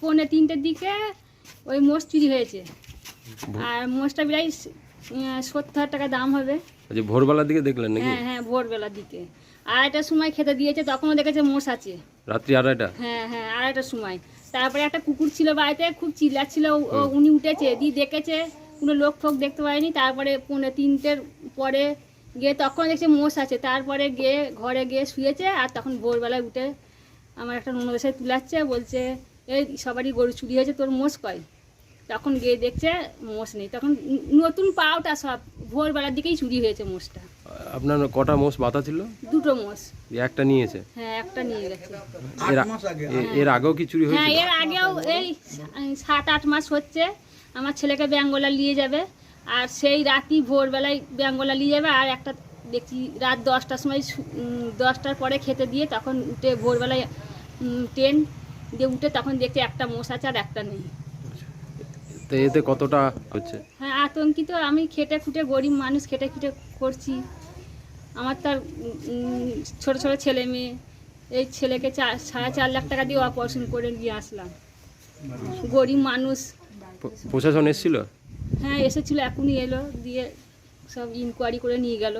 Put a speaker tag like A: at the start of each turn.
A: পৌনে তিনটের দিকে ওই মোষ চুরি হয়েছে। আর মোষটা প্রায় সত্তর হাজার টাকা দাম হবে।
B: আচ্ছা ভোরবেলার দিকে দেখলেন নাকি?
A: হ্যাঁ হ্যাঁ ভোরবেলার দিকে। আড়াইটার সময় খেতে দিয়েছে তখনও দেখেছে মোষ আছে।
B: রাত্রি আড়াইটা?
A: হ্যাঁ হ্যাঁ আড়াইটার সময়। তারপরে একটা কুকুর ছিল বাড়িতে খুব চিল্লাচ্ছিল উনি উঠেছে দিয়ে দেখেছে কোনো লোক ফোক দেখতে পায়নি। তারপরে পৌনে তিনটের পরে গিয়ে তখন দেখছে মোষ আছে। তারপরে গিয়ে ঘরে গিয়ে শুয়েছে আর তখন ভোরবেলায় উঠে আমার একটা ননদেশে তুলাচ্ছে বলছে এই সবারই গরু চুরি হয়েছে তোর মোষ কয়? তখন গিয়ে দেখছে মোষ নেই। তখন নতুন পাওটা সব ভোরবেলার দিকেই চুরি হয়েছে মোষটা।
B: আপনার কটা মোষ বাতা ছিল?
A: দুটো মোষ।
B: একটা নিয়েছে?
A: হ্যাঁ একটা নিয়ে গেছে।
B: এর আগেও কি চুরি
A: হয়েছে
B: হ্যাঁ
A: এর আগেও এই সাত আট মাস হচ্ছে আমার ছেলেকে ব্যাঙ্গোলা নিয়ে যাবে আর সেই রাতই ভোরবেলায় ব্যাঙ্গোলা নিয়ে যাবে আর একটা দেখছি রাত দশটার সময় দশটার পরে খেতে দিয়ে তখন উঠে ভোরবেলায় ট্রেন দিয়ে উঠে তখন দেখছি একটা মোষ আছে আর একটা নেই।
B: তো এতে কতটা হচ্ছে?
A: হ্যাঁ আতঙ্কিত। আমি খেটে খুঁটে গরিব মানুষ খেটে খুঁটে করছি। আমার তার ছোট ছোট ছেলে মেয়ে এই ছেলেকে চার সাড়ে চার লাখ টাকা দিয়ে অপারেশন করে নিয়ে আসলাম। গরিব মানুষ।
B: প্রশাসন এসেছিল?
A: হ্যাঁ এসেছিল এখনই এলো দিয়ে সব ইনকোয়ারি করে নিয়ে গেল।